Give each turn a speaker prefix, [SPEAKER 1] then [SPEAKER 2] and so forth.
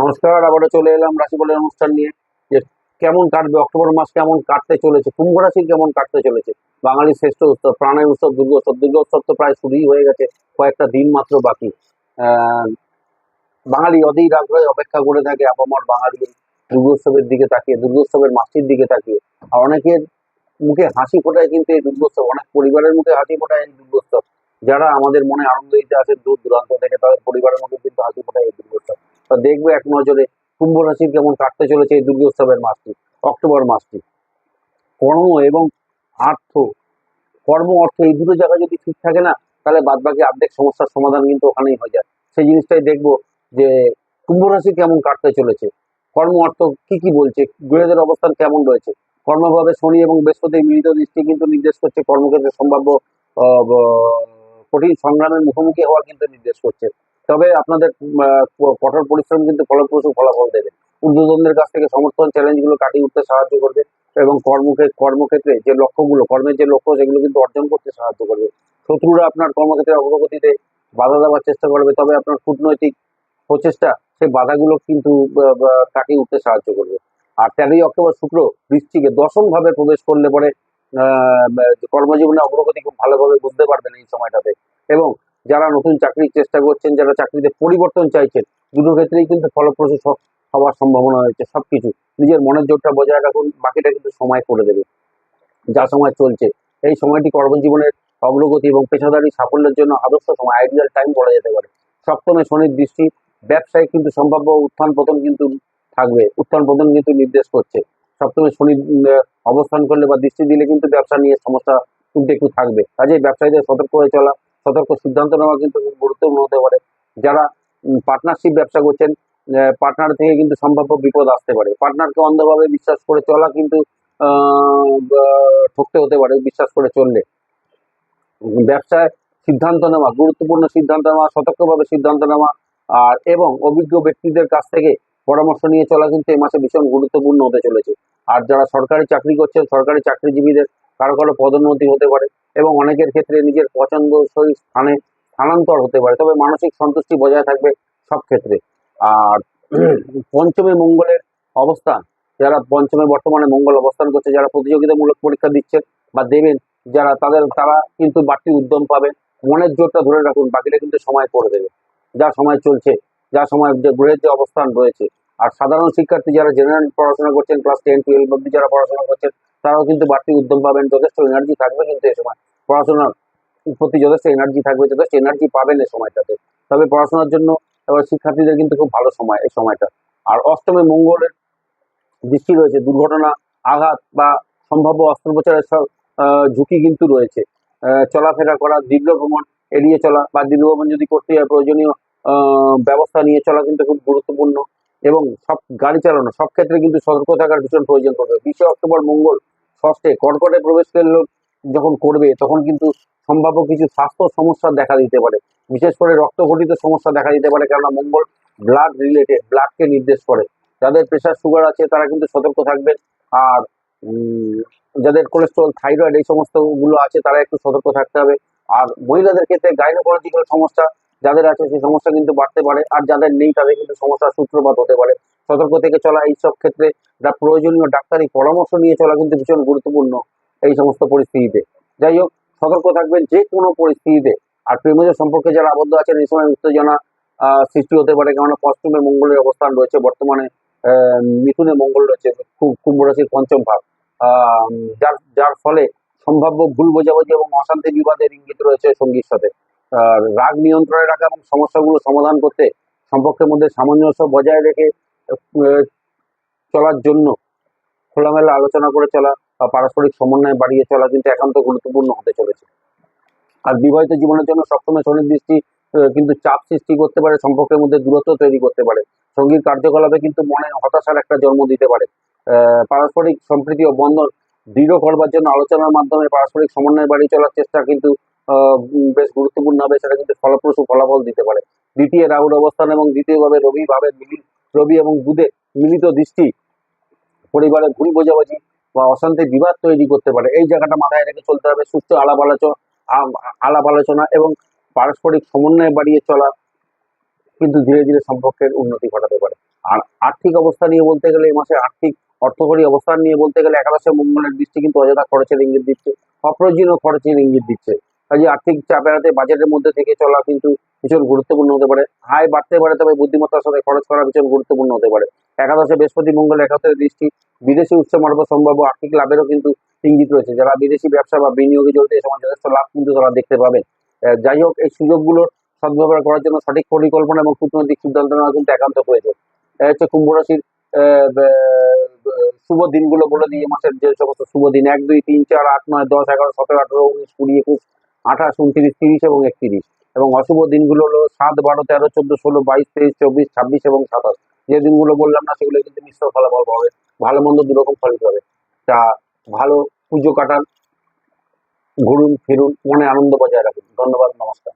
[SPEAKER 1] নমস্কার, আবারও চলে এলাম রাশি বলের অনুষ্ঠান নিয়ে। যে কেমন কাটবে, অক্টোবর মাস কেমন কাটতে চলেছে, কুম্ভ রাশি কেমন কাটতে চলেছে? বাঙালির শ্রেষ্ঠ উৎসব, প্রাণের উৎসব, দুর্গোৎসব। দুর্গোৎসব তো প্রায় শুরুই হয়ে গেছে, কয়েকটা দিন মাত্র বাকি। বাঙালি অধীর আগ্রহে অপেক্ষা করে থাকে আপামর বাঙালি দুর্গোৎসবের দিকে তাকিয়ে, দুর্গোৎসবের মাসটির দিকে তাকিয়ে। আর অনেকের মুখে হাসি ফোটায় কিন্তু এই দুর্গোৎসব, অনেক পরিবারের মুখে হাসি ফোটায় এই দুর্গোৎসব। যারা আমাদের মনে আনন্দ দিতে আসেন দূর দূরান্ত থেকে, তাদের পরিবারের মধ্যে কিন্তু হাসি ফোটায় এই দুর্গোৎসব। তা দেখবে এক নজরে। কুম্ভ রাশির কেমন কাটতে চলেছে এই দুর্গোৎসবের মাসটি, অক্টোবর মাসটি। কর্ম এবং আর্থ, কর্ম, অর্থ এই দুটো জায়গা যদি ঠিক থাকে না, তাহলে বাদ বাকি অর্ধেক সমস্যার সমাধান কিন্তু ওখানেই হয়ে যায়। সেই জিনিসটাই দেখব যে কুম্ভ রাশি কেমন কাটতে চলেছে, কর্ম, অর্থ কি কি বলছে, গ্রহদের অবস্থান কেমন রয়েছে। কর্মভাবে শনি এবং বৃহস্পতি মিলিত দৃষ্টি কিন্তু নির্দেশ করছে, কর্মক্ষেত্রে সম্ভাব্য কঠিন সংগ্রামের মুখোমুখি হওয়া কিন্তু নির্দেশ করছে। তবে আপনাদের কঠোর পরিশ্রম কিন্তু ফলপ্রসূ ফলাফল দেবে। ঊর্ধ্বতনদের কাছ থেকে সমর্থন, চ্যালেঞ্জগুলো কাটিয়ে উঠতে সাহায্য করবে এবং কর্মক্ষেত্রে কর্মক্ষেত্রে যে লক্ষ্যগুলো, কর্মের যে লক্ষ্য, সেগুলো কিন্তু অর্জন করতে সাহায্য করবে। শত্রুরা আপনার কর্মক্ষেত্রে অগ্রগতিতে বাধা দেওয়ার চেষ্টা করবে, তবে আপনার কূটনৈতিক প্রচেষ্টা সেই বাধাগুলো কিন্তু কাটিয়ে উঠতে সাহায্য করবে। আর তেরোই অক্টোবর শুক্র বৃষ্টিকে দশম ভাবে প্রবেশ করলে পরে কর্মজীবনে অগ্রগতি খুব ভালোভাবে বুঝতে পারবেন এই সময়টাতে। এবং যারা নতুন চাকরির চেষ্টা করছেন, যারা চাকরিতে পরিবর্তন চাইছেন, দুটো ক্ষেত্রেই কিন্তু ফলপ্রসূ হওয়ার সম্ভাবনা রয়েছে সবকিছু। নিজের মনের জোরটা বজায় রাখুন, বাকিটা কিন্তু সময় করে দেবে। যা সময় চলছে, এই সময়টি কর্মজীবনের অগ্রগতি এবং পেশাদারি সাফল্যের জন্য আদর্শ সময় আইডিয়াল টাইম বলা যেতে পারে। সপ্তমে শনির দৃষ্টি ব্যবসায় কিন্তু সম্ভাব্য উত্থান পতন কিন্তু থাকবে, উত্থান পতন কিন্তু নির্দেশ করছে। সপ্তমে শনি অবস্থান করলে বা দৃষ্টি দিলে কিন্তু ব্যবসা নিয়ে সমস্যা কিন্তু একটু থাকবে। কাজেই ব্যবসায়ীদের সতর্ক হয়ে চলা সতর্ক সিদ্ধান্ত নেওয়া কিন্তু খুব গুরুত্বপূর্ণ হতে পারে। যারা পার্টনারশিপ ব্যবসা করছেন পার্টনার থেকে কিন্তু সম্ভাব্য বিপদ আসতে পারে। পার্টনারকে অন্ধভাবে বিশ্বাস করে চলা কিন্তু ঠকতে হতে পারে, বিশ্বাস করে চললে। ব্যবসায় সিদ্ধান্ত নেওয়া, গুরুত্বপূর্ণ সিদ্ধান্ত নেওয়া, সতর্কভাবে সিদ্ধান্ত নেওয়া, আর, এবং অভিজ্ঞ ব্যক্তিদের কাছ থেকে পরামর্শ নিয়ে চলা কিন্তু এই মাসে ভীষণ গুরুত্বপূর্ণ হতে চলেছে। আর যারা সরকারি চাকরি করছেন, সরকারি চাকরিজীবীদের কারও কারও পদোন্নতি হতে পারে। এবং অনেকের ক্ষেত্রে নিজের পছন্দ পছন্দসই স্থানে স্থানান্তর হতে পারে। তবে মানসিক সন্তুষ্টি বজায় থাকবে সব ক্ষেত্রে। আর পঞ্চমে মঙ্গলের অবস্থান, যারা পঞ্চমে বর্তমানে মঙ্গল অবস্থান করছে, যারা প্রতিযোগিতামূলক পরীক্ষা দিচ্ছেন বা দেবেন, যারা তাদের, তারা কিন্তু বাড়তি উদ্যম পাবেন। মনের জোরটা ধরে রাখুন, বাকিটা কিন্তু সময় করে দেবে। যা সময় চলছে, যা সময় যে গ্রহের যে অবস্থান রয়েছে আর সাধারণ শিক্ষার্থী যারা জেনারেল পড়াশোনা করছেন ক্লাস টেন টুয়েলভ অব্দি যারা পড়াশোনা করছেন, তারাও কিন্তু বাড়তি উদ্যম পাবেন, যথেষ্ট এনার্জি থাকবে কিন্তু এই সময়। পড়াশোনার প্রতি যথেষ্ট এনার্জি থাকবে, যথেষ্ট এনার্জি পাবেন এই সময়টাতে। তবে পড়াশোনার জন্য এবার শিক্ষার্থীদের কিন্তু খুব ভালো সময় এই সময়টা। আর অষ্টমে মঙ্গলের দৃষ্টি রয়েছে, দুর্ঘটনা, আঘাত বা সম্ভাব্য অস্ত্রোপচারের সব ঝুঁকি কিন্তু রয়েছে। চলাফেরা করা দীর্ঘ ভ্রমণ এড়িয়ে চলা বা দীর্ঘ ভ্রমণ যদি করতে হয়, প্রয়োজনীয় ব্যবস্থা নিয়ে চলা কিন্তু খুব গুরুত্বপূর্ণ। এবং সব গাড়ি চালানো, সব ক্ষেত্রে কিন্তু সতর্ক থাকার ভীষণ প্রয়োজন পড়বে। বিশে অক্টোবর মঙ্গল, ষষ্ঠে কর্কটে প্রবেশ করলে যখন করবে, তখন কিন্তু সম্ভাব্য কিছু স্বাস্থ্য সমস্যা দেখা দিতে পারে। বিশেষ করে রক্তঘটিত সমস্যা দেখা দিতে পারে, কেননা মঙ্গল ব্লাড রিলেটেড ব্লাডকে নির্দেশ করে। যাদের প্রেশার সুগার আছে, তারা কিন্তু সতর্ক থাকবেন। আর যাদের কোলেস্ট্রল থাইরয়েড এই সমস্তগুলো আছে, তারা একটু সতর্ক থাকতে হবে। আর মহিলাদের ক্ষেত্রে গাইনোকোলজিক্যাল সমস্যা যাদের আছে সেই সমস্যা কিন্তু বাড়তে পারে, আর যাদের নেই তাদের কিন্তু সমস্যার সূত্রপাত হতে পারে। সতর্ক থেকে চলা এইসব ক্ষেত্রে যা প্রয়োজনীয় ডাক্তারি পরামর্শ নিয়ে চলা কিন্তু ভীষণ গুরুত্বপূর্ণ এই সমস্ত পরিস্থিতিতে। যাই হোক, সতর্ক থাকবেন যে কোনো পরিস্থিতিতে। আর প্রেমজ সম্পর্কে যারা আবদ্ধ আছেন, এই সময় উত্তেজনা সৃষ্টি হতে পারে। কেননা পশ্চিমে মঙ্গলের অবস্থান রয়েছে, বর্তমানে মিথুনে মঙ্গল রয়েছে কুম্ভ রাশির পঞ্চম ভাব। যার যার ফলে সম্ভাব্য ভুল বোঝাবুঝি এবং অশান্তি বিবাদের ইঙ্গিত রয়েছে সঙ্গীর সাথে। রাগ নিয়ন্ত্রণে রাখা এবং সমস্যাগুলো সমাধান করতে সম্পর্কের মধ্যে সামঞ্জস্য বজায় রেখে চলার জন্য খোলামেলা আলোচনা করে চলা বা পারস্পরিক সমন্বয় বাড়িয়ে চলা কিন্তু একান্ত গুরুত্বপূর্ণ হতে চলেছে। আর বিবাহিত জীবনের জন্য সবসময় শনির দৃষ্টি কিন্তু চাপ সৃষ্টি করতে পারে, সম্পর্কের মধ্যে দূরত্ব তৈরি করতে পারে। সংগীত কার্যকলাপে কিন্তু মনে হতাশার একটা জন্ম দিতে পারে। পারস্পরিক সম্প্রীতি ও বন্ধন দৃঢ় করবার জন্য আলোচনার মাধ্যমে পারস্পরিক সমন্বয় বাড়িয়ে চলার চেষ্টা কিন্তু বেশ গুরুত্বপূর্ণ হবে, সেটা কিন্তু ফলপ্রসূ ফলাফল দিতে পারে। দ্বিতীয় রাহুর অবস্থান এবং দ্বিতীয়ভাবে রবি মিলিত রবি এবং বুধের মিলিত দৃষ্টি পরিবারে ভুল বোঝাবুঝি বা অশান্তি বিবাদ তৈরি করতে পারে। এই জায়গাটা মাথায় রেখে চলতে হবে, সুস্থ আলাপ আলোচনা আলাপ আলোচনা এবং পারস্পরিক সমন্বয় বাড়িয়ে চলা কিন্তু ধীরে ধীরে সম্পর্কের উন্নতি ঘটাতে পারে। আর আর্থিক অবস্থা নিয়ে বলতে গেলে এই মাসে আর্থিক অর্থকরী অবস্থান নিয়ে বলতে গেলে একাদশে মঙ্গলের দৃষ্টি কিন্তু অযথা খরচের ইঙ্গিত দিচ্ছে, অপ্রয়োজনীয় খরচের ইঙ্গিত দিচ্ছে। কাজে আর্থিক চাপ এড়াতে বাজেটের মধ্যে থেকে চলা কিন্তু ভীষণ গুরুত্বপূর্ণ হতে পারে। আয় বাড়তে পারে, তবে বুদ্ধিমত্তার সাথে খরচ করা ভীষণ গুরুত্বপূর্ণ হতে পারে। একাদশে বৃহস্পতি, মঙ্গল একাদশের দৃষ্টি। বিদেশি উৎস মারফত সম্ভাব্য আর্থিক লাভেরও কিন্তু ইঙ্গিত রয়েছে। যারা বিদেশি ব্যবসা বা বিনিয়োগে জড়িত এই সময় যথেষ্ট লাভ কিন্তু তারা দেখতে পাবেন। যাই হোক, এই সুযোগগুলোর সদ্ব্যবহার করার জন্য সঠিক পরিকল্পনা এবং কূটনৈতিক সিদ্ধান্ত নেওয়া কিন্তু একান্ত প্রয়োজন। হচ্ছে কুম্ভ রাশির শুভ দিনগুলো বলে দিই। মাসের যে সমস্ত শুভ দিন, এক, দুই, তিন, চার, আট, নয়, দশ, এগারো, সতেরো, আঠেরো, উনিশ, কুড়ি, একুশ আঠাশ, উনত্রিশ, তিরিশ এবং একত্রিশ। এবং অশুভ দিনগুলো হলো সাত, বারো, তেরো, চোদ্দ, ষোলো, বাইশ, তেইশ, চব্বিশ, ছাব্বিশ এবং সাতাশ। যে দিনগুলো বললাম না, সেগুলো কিন্তু মিশ্র ফলাফল পাবে। ভালো মন্দ দুরকম ফলিত হবে তা ভালো পুজো কাটান, ঘুরুন, ফিরুন, মনে আনন্দ বজায় রাখুন। ধন্যবাদ, নমস্কার।